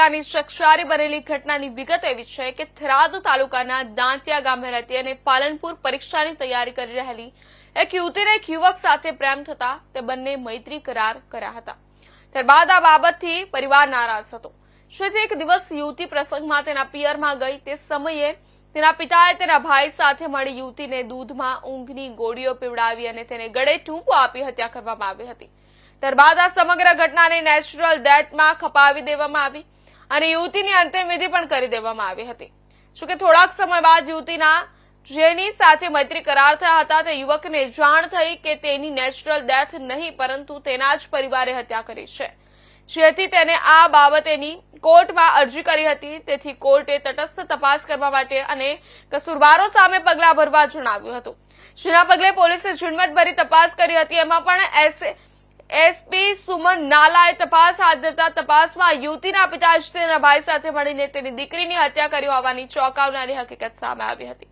જિલ્લાની ચકચારી બનેલી ઘટનાની વિગત એવી છે કે થરાદ તાલુકાના દાંતિયા ગામે રહેતી અને પાલનપુર પરીક્ષાની તૈયારી કરી રહેલી એક યુવતીને એક યુવક સાથે પ્રેમ થતા તે બંને મૈત્રી કરાર કર્યા હતા. ત્યારબાદ આ બાબતથી પરિવાર નારાજ હતો. જેથી એક દિવસ યુવતી પ્રસંગમાં તેના પિયરમાં ગઈ. તે સમયે તેના પિતાએ તેના ભાઈ સાથે મળી યુવતીને દૂધમાં ઊંઘની ગોળીઓ પીવડાવી અને તેને ગળે ટૂંકો આપી હત્યા કરવામાં આવી હતી. ત્યારબાદ આ સમગ્ર ઘટનાને નેચરલ ડેથમાં ખપાવી દેવામાં આવી. અને યુવતીની અંતિમવિધિ પણ કરી દેવામાં આવી હતી. જોકે થોડાક સમય બાદ યુવતીના જેની સાથે મૈત્રી કરાર થયા હતા, તે યુવકને જાણ થઈ કે તેની નેચરલ ડેથ નહીં, પરંતુ તેના જ પરિવારે હત્યા કરી છે. જેથી તેને આ બાબતેની કોર્ટમાં અરજી કરી હતી. તેથી કોર્ટે તટસ્થ તપાસ કરવા માટે અને કસુરવારો સામે પગલાં ભરવા જણાવ્યું હતું. જેના પગલે પોલીસે ઝીણવટભરી તપાસ કરી હતી. એમાં પણ એસ એસપી સુમન નાલાએ તપાસ હાથ ધરતા તપાસમાં યુવતીના પિતા તેના ભાઈ સાથે મળીને તેની દીકરીની હત્યા કરી હોવાની ચોંકાવનારી હકીકત સામે આવી હતી.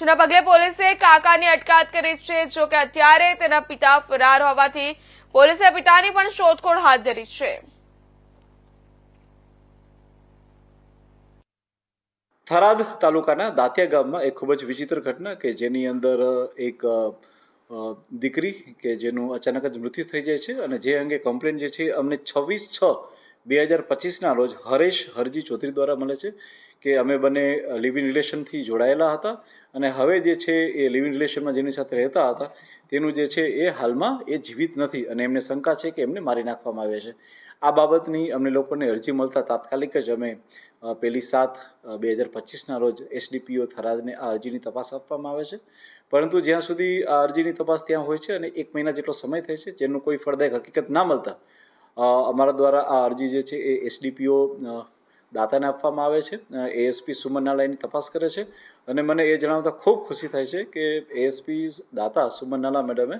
જેના પગલે પોલીસે કાકાની અટકાયત કરી છે, જો કે અત્યારે તેના પિતા ફરાર હોવાથી પોલીસે પિતાની પણ શોધખોળ હાથ ધરી છે. થરાદ તાલુકાના દાંતિયા ગામમાં એક ખૂબ જ વિચિત્ર ઘટના કે જેની અંદર એક દીકરી કે જેનું અચાનક જ મૃત્યુ થઈ જાય છે અને જે અંગે કમ્પ્લેન જે છે અમને છવ્વીસ છ બે હજાર પચીસના રોજ હરેશ હરજી ચૌધરી દ્વારા મળે છે કે અમે બંને લિવિંગ રિલેશનથી જોડાયેલા હતા અને હવે જે છે એ લિવિંગ રિલેશનમાં જેની સાથે રહેતા હતા તેનું જે છે એ હાલમાં એ જીવિત નથી અને એમને શંકા છે કે એમને મારી નાખવામાં આવે છે. આ બાબતની અમને લોકોને અરજી મળતા તાત્કાલિક જ અમે પહેલી સાત બે હજાર પચીસના રોજ એસડીપીઓ થરાદને આ અરજીની તપાસ આપવામાં આવે છે. પરંતુ જ્યાં સુધી આ અરજીની તપાસ ત્યાં હોય છે અને એક મહિના જેટલો સમય થાય છે, જેનું કોઈ ફળદાયક હકીકત ના મળતા અમારા દ્વારા આ અરજી જે છે એ એસડીપીઓ દાતાને આપવામાં આવે છે. એએસપી સુમન નાલાની તપાસ કરે છે અને મને એ જણાવતા ખૂબ ખુશી થાય છે કે એએસપી દાતા સુમન નાલા મેડમે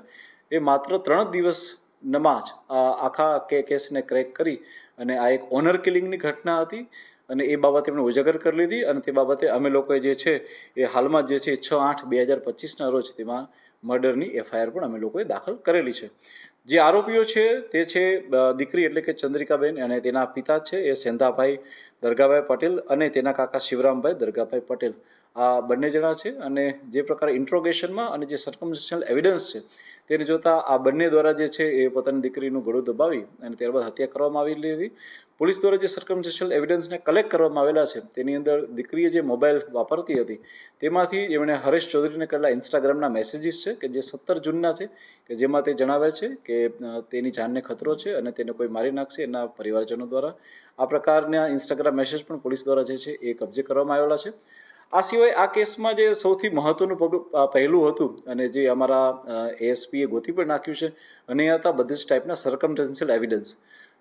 એ માત્ર ત્રણ જ દિવસમાં જ આ આખા કે, કેસને ક્રેક કરી અને આ એક ઓનર કિલિંગની ઘટના હતી અને એ બાબતે એમણે ઉજાગર કરી લીધી અને તે બાબતે અમે લોકોએ જે છે એ હાલમાં જે છે છ આઠ બે હજાર પચીસના રોજ તેમાં મર્ડરની એફઆઈઆર પણ અમે લોકોએ દાખલ કરેલી છે. જે આરોપીઓ છે તે છે દીકરી એટલે કે ચંદ્રિકાબેન અને તેના પિતા છે એ સેંધાભાઈ દરગાભાઈ પટેલ અને તેના કાકા શિવરામભાઈ દરગાભાઈ પટેલ. આ બંને જણા છે અને જે પ્રકારે ઇન્ટ્રોગેશનમાં અને જે સર્કમસ્ટન્શિયલ એવિડન્સ છે તેને જોતા આ બંને દ્વારા જે છે એ પોતાની દીકરીનું ગળું દબાવી અને ત્યારબાદ હત્યા કરવામાં આવેલી હતી. પોલીસ દ્વારા જે સર્કમસ્ટન્શિયલ એવિડન્સને કલેક્ટ કરવામાં આવેલા છે, તેની અંદર દીકરીએ જે મોબાઈલ વાપરતી હતી, તેમાંથી એમણે હરેશ ચૌધરીને કરેલા ઇન્સ્ટાગ્રામના મેસેજીસ છે કે જે સત્તર જૂનના છે, કે જેમાં તે જણાવે છે કે તેની જાનને ખતરો છે અને તેને કોઈ મારી નાખશે એના પરિવારજનો દ્વારા. આ પ્રકારના ઇન્સ્ટાગ્રામ મેસેજ પણ પોલીસ દ્વારા જે છે એ કબજે કરવામાં આવેલા છે. આ સિવાય આ કેસમાં જે સૌથી મહત્વનું પગલું પહેલું હતું અને જે અમારા એએસપીએ ગોતી પણ નાખ્યું છે અને એ હતા બધી જ ટાઈપના સરકમટેન્શિયલ એવિડન્સ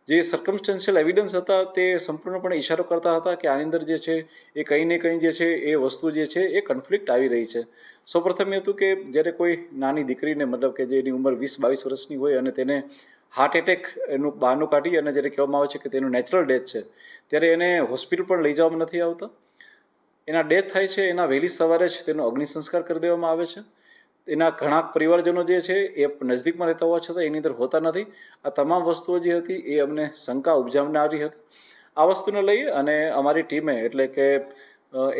જે સર્કમસ્ટન્શિયલ એવિડન્સ હતા તે સંપૂર્ણપણે ઇશારો કરતા હતા કે આની અંદર જે છે એ કંઈ ને કંઈ જે છે એ વસ્તુ જે છે એ કન્ફ્લિક્ટ આવી રહી છે. સૌપ્રથમ એ હતું કે જ્યારે કોઈ નાની દીકરીને મતલબ કે જેની ઉંમર વીસ બાવીસ વર્ષની હોય અને તેને હાર્ટ એટેક એનું બહારનું કાઢી અને જ્યારે કહેવામાં આવે છે કે તેનું નેચરલ ડેથ છે, ત્યારે એને હોસ્પિટલ પણ લઈ જવામાં નથી આવતા. એના ડેથ થાય છે, એના વહેલી સવારે જ તેનો અગ્નિ સંસ્કાર કરી દેવામાં આવે છે. એના ઘણા પરિવારજનો જે છે, એ નજદીકમાં રહેતા હોવા છતાં એની અંદર હોતા નથી. આ તમામ વસ્તુઓ જે હતી, એ અમને શંકા ઉપજાવનારી હતી. આ વસ્તુને લઈ અને અમારી ટીમે, એટલે કે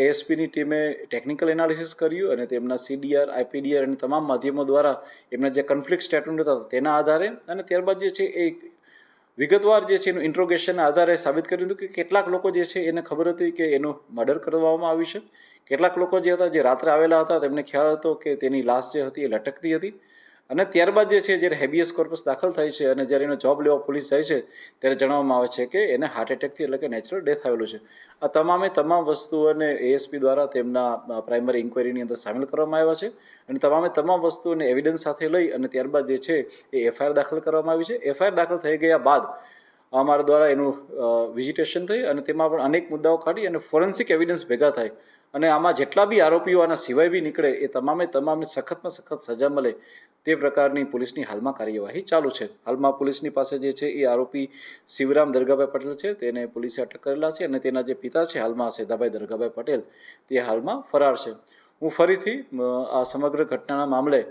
એએસપીની ટીમે ટેકનિકલ એનાલિસિસ કર્યું અને તેમના સીડીઆર આઈપીડીઆર અને તમામ માધ્યમો દ્વારા એમના જે કન્ફ્લિક્ટ સ્ટેટમેન્ટ હતા, તેના આધારે અને ત્યારબાદ જે છે, એ વિગતવાર જે છે એનું ઇન્ટ્રોગેશનના આધારે સાબિત કર્યું હતું કે કેટલાક લોકો જે છે એને ખબર હતી કે એનું મર્ડર કરવામાં આવ્યું છે. કેટલાક લોકો જે હતા જે રાત્રે આવેલા હતા તેમને ખ્યાલ હતો કે તેની લાશ જે હતી એ લટકતી હતી. અને ત્યારબાદ જે છે, જ્યારે હેબિયસ કોર્પસ દાખલ થાય છે અને જ્યારે એનો જોબ લેવા પોલીસ જાય છે, ત્યારે જણાવવામાં આવે છે કે એને હાર્ટ એટેકથી એટલે કે નેચરલ ડેથ આવેલું છે. આ તમામે તમામ વસ્તુઓને એએસપી દ્વારા તેમના પ્રાઇમરી ઇન્કવાયરીની અંદર સામેલ કરવામાં આવ્યા છે અને તમામે તમામ વસ્તુઓને એવિડન્સ સાથે લઈ અને ત્યારબાદ જે છે, એ એફઆઈઆર દાખલ કરવામાં આવી છે. એફઆઈઆર દાખલ થઈ ગયા બાદ અમારા દ્વારા એનું વિઝિટેશન થઈ અને તેમાં પણ અનેક મુદ્દાઓ કાઢી અને ફોરેન્સિક એવિડન્સ ભેગા થાય. અને આમાં જેટલા બી આરોપીઓ આના સિવાય બી નીકળે એ તમામે તમામને સખતમાં સખત સજા મળે તે પ્રકારની પોલીસની હાલમાં કાર્યવાહી ચાલુ છે. હાલમાં પોલીસની પાસે જે છે એ આરોપી શિવરામ દરગાભાઈ પટેલ છે. તેને પોલીસે અટક કરેલા છે અને તેના જે પિતા છે હાલમાં સેદાભાઈ દરગાભાઈ પટેલ તે હાલમાં ફરાર છે. હું ફરીથી આ સમગ્ર ઘટનાના મામલે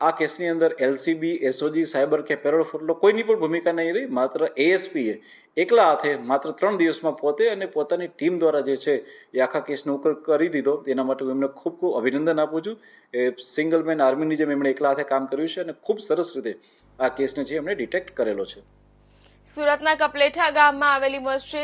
આ કેસની અંદર એલસીબી એસઓજી સાયબર કે પેરોલ ફોટલો કોઈની પણ ભૂમિકા નહીં રહી. માત્ર એએસપીએ એકલા હાથે માત્ર ત્રણ દિવસમાં પોતે અને પોતાની ટીમ દ્વારા જે છે એ આખા કેસનો ઉકેલ કરી દીધો. તેના માટે હું એમને ખૂબ ખૂબ અભિનંદન આપું છું. એ સિંગલ મેન આર્મીની જેમ એમણે એકલા હાથે કામ કર્યું છે અને ખૂબ સરસ રીતે આ કેસને છે એમણે ડિટેક્ટ કરેલો છે. સુરતના કપલેઠા ગામમાં આવેલી મસ્જિદ